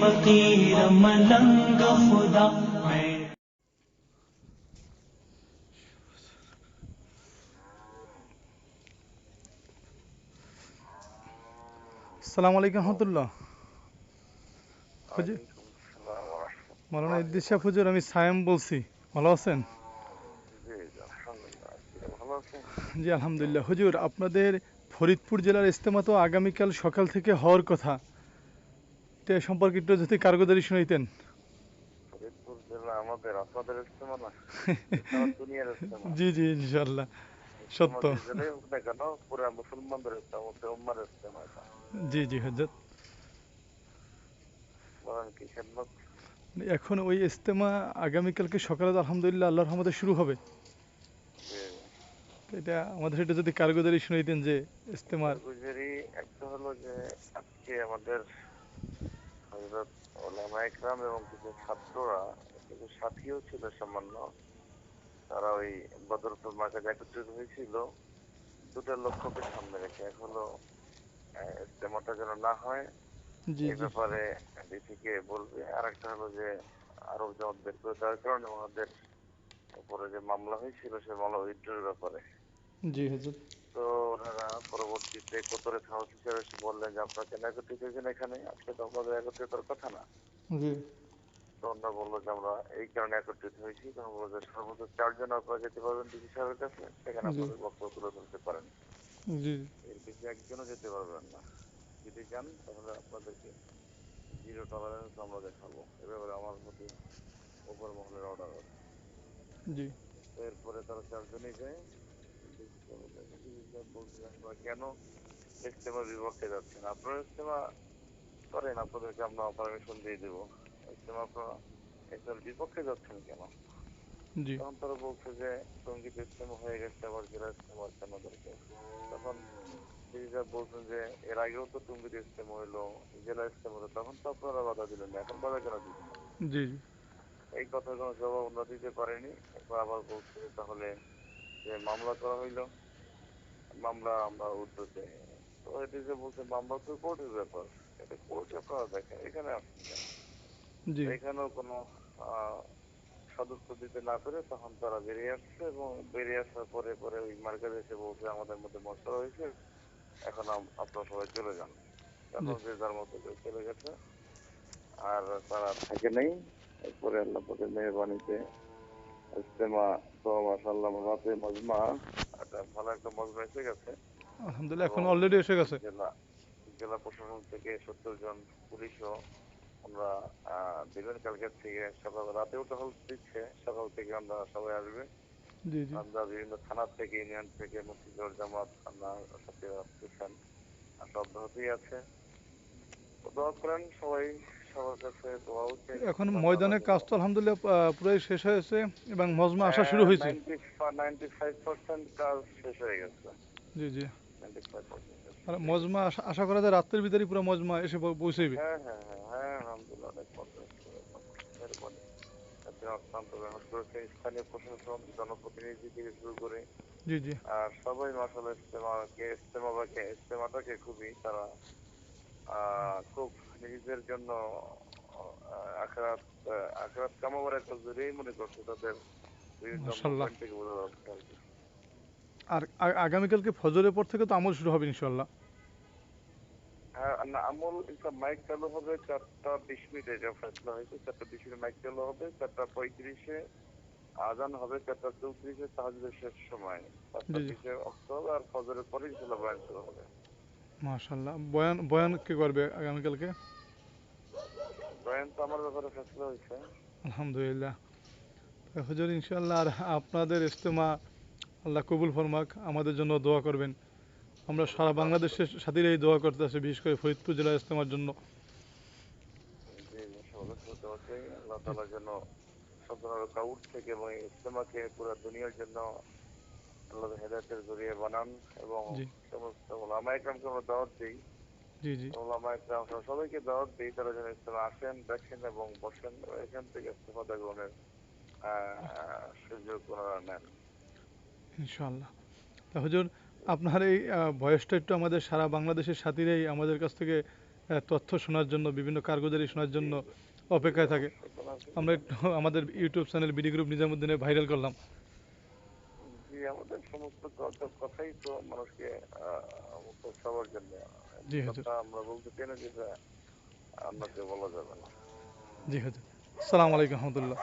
فقیر ملنگ خدا মৌলানা আমি সায়েম বলছি। ভালো আছেন? জি, আলহামদুলিল্লাহ। হুজুর, আপনাদের ফরিদপুর জেলার ইস্তেমা তো আগামীকাল সকাল থেকে হওয়ার কথা। এটা সম্পর্কে একটু যদি কারগোদারি শুনাইতেন জি জি ইনশাল্লাহ সত্য। জি জি হজরত। এখন ওই ইস্তেমা আগামীকালকে সকালে আলহামদুলিল্লাহ আল্লাহর রহমতে শুরু হবে। এটা আমাদের এটা যদি কারগোদারি শুনাইতেন যে ইস্তেমার একটা হলো যে আজকে আমাদের হযরত ওলামা ইকরাম এবং কিছু ছাত্ররা কিছু সাথীও ছিল সামান্য। তারা ওই বদরপুর মার্কেটে একত্রিত হয়েছিল। দুটো লক্ষ্যকে সামনে রেখে। এক হলো ইস্তেমাটা যেন না হয় এই ব্যাপারে ডিসিকে বলবে। আর একটা হলো যে আরও জবাব বের করে দেওয়ার কারণে ওনাদের উপরে যে মামলা হয়েছিল সে মামলা উইথড্রোর ব্যাপারে। জি হজরত তো ওনারা পরবর্তীতে কোতরে হাউস হিসেবে এসে বললেন যে আপনারা কেন একত্রিত হয়েছেন এখানে? আজকে তো আপনাদের একত্রিত হওয়ার কথা না। জি। তো ওনারা বলল যে আমরা এই কারণে একত্রিত হয়েছি তখন বলল যে সর্বোচ্চ চারজন আপনারা যেতে পারবেন ডিসি সাহেবের কাছে সেখানে আপনাদের বক্তব্য তুলে ধরতে পারেন। জি। এর বেশি একজনও যেতে পারবেন না। যদি যান তাহলে আপনাদেরকে জিরো টলারেন্স আমরা দেখাবো। এ ব্যাপারে আমার প্রতি উপর মহলের অর্ডার আছে। জি। এরপরে তারা চারজনই যায়। কেন ইস্তেমার বিপক্ষে যাচ্ছেন আপনারা ইস্তেমা করেন আপনাদেরকে আমরা পারমিশন দিয়ে দেবো ইস্তেমা আপনারা ইস্তেমার বিপক্ষে যাচ্ছেন কেন তখন তারা বলছে যে সংগীত ইস্তেমা হয়ে গেছে আবার জেলা ইস্তেমা কেন দরকার তখন দিদিরা বলছেন যে এর আগেও তো টুঙ্গির ইস্তেমা হইল জেলা ইস্তেমা হলো তখন তো আপনারা বাধা দিলেন না এখন বাধা কেন দিচ্ছেন জি। এই কথা কোনো জবাব আমরা দিতে পারিনি। এরপর আবার বলছে তাহলে যে মামলা করা হইল মামলা আমরা উদ্যোগ চাই তো এটি যে বলছে মামলা তো কোর্টের ব্যাপার। এটা কোর্টে আপনারা দেখেন এখানে আসছেন কেন? এখানেও কোনো সদস্য দিতে না পেরে তখন তারা বেরিয়ে আসছে এবং বেরিয়ে আসার পরে পরে ওই মার্কেট এসে বলছে আমাদের মধ্যে মশলা হয়েছে এখন আপনারা সবাই চলে যান। এখন যে যার মতো চলে গেছে। আর তারা থাকে নেই। এরপরে আল্লাহ মেহরবানিতে ইস্তেমা তো রাতে মজমা। একটা ভালো একটা মজমা এসে গেছে। আলহামদুলিল্লাহ এখন অলরেডি এসে গেছে। জেলা জেলা প্রশাসন থেকে সত্তর জন পুলিশও আমরা দিবেন কালকের থেকে সকাল রাতেও টহল দিচ্ছে। সকাল থেকে আমরা সবাই আসবে। আমরা বিভিন্ন থানা থেকে ইউনিয়ন থেকে মুক্তিযোদ্ধা জামাত থানা সাথে আসতেছেন অব্যাহতই আছে। দোয়া করেন সবাই। এখন ময়দানের কাজ তো আলহামদুলিল্লাহ পুরাই শেষ হয়েছে এবং মজমা আসা শুরু হয়েছে। হয়ে জি জি। আর মজমা আশা- করা যায় রাত্রের ভিতরে পুরো মজমা এসে পৌ- পৌঁছাইবে হ্যাঁ হ্যাঁ হ্যাঁ হ্যাঁ আলহামদুলিল্লাহ স্থানীয় প্রশাসন জনপ্রতিনিধি থেকে শুরু করে। জি জি। আর সবাই মাসাল ইস্তেমাকে ইস্তেমাকে ইস্তেমাটাকে খুবই তারা খুব নিজেদের জন্য আখরাত আখরাত কামাবার একটা জরুরি মনে করছে তাদের আর আগামীকালকে ফজরের পর থেকে তো আমল শুরু হবে ইনশাল্লাহ হ্যাঁ না আমল মাইক চালু হবে চারটা বিশ মিনিটে যা ফেসলা হয়েছে চারটা বিশ মিনিট মাইক চালু হবে চারটা পঁয়ত্রিশে আজান হবে চারটা চৌত্রিশে তাহাজুদের শেষ সময় জি। বিশে অক্ট হবে আর ফজরের পরে ইনশাল্লাহ বয়ান শুরু হবে। মাশাল্লাহ বয়ান বয়ান কে করবে আগামীকালকে? বয়ান তো আমার ব্যাপারে ফেসলা হয়েছে। আলহামদুলিল্লাহ। হুজুর ইনশাল্লাহ আর আপনাদের ইস্তেমা আল্লাহ কবুল ফরমাক আমাদের জন্য দোয়া করবেন। আমরা সারা বাংলাদেশের সাথীরা এই দোয়া করতে আসি বিশেষ করে ফরিদপুর জেলার ইস্তেমার জন্য। আল্লাহ তালার জন্য সব ধরনের কাউট থেকে এবং ইস্তেমাকে পুরো দুনিয়ার জন্য আল্লাহ হেদায়তের জড়িয়ে বানান এবং সমস্ত ওলামা একরামকে আমরা দাওয়াত দিই। জি জি। ওলামা একরাম সবাইকে দাওয়াত দিই তারা যেন ইস্তেমা আসেন দেখেন এবং বসেন এবং এখান থেকে ইস্তেফাদা গ্রহণের সুযোগ ওনারা নেন। ইনশাল্লাহ তা হুজুর আপনার এই একটু আমাদের সারা বাংলাদেশের সাথীরাই আমাদের কাছ থেকে তথ্য শোনার জন্য বিভিন্ন কারগুজারি শোনার জন্য অপেক্ষায় থাকে। আমরা একটু আমাদের ইউটিউব চ্যানেল বিডি গ্রুপ নিজামুদ্দিনে ভাইরাল করলাম। জি আমাদের সমস্ত কথাই তো মানুষকে সবার জন্য। আমরা বলতে চাই না যেটা আপনাকে বলা যাবে না। জি হাজার সালাম আলাইকুম রহমতুল্লাহ।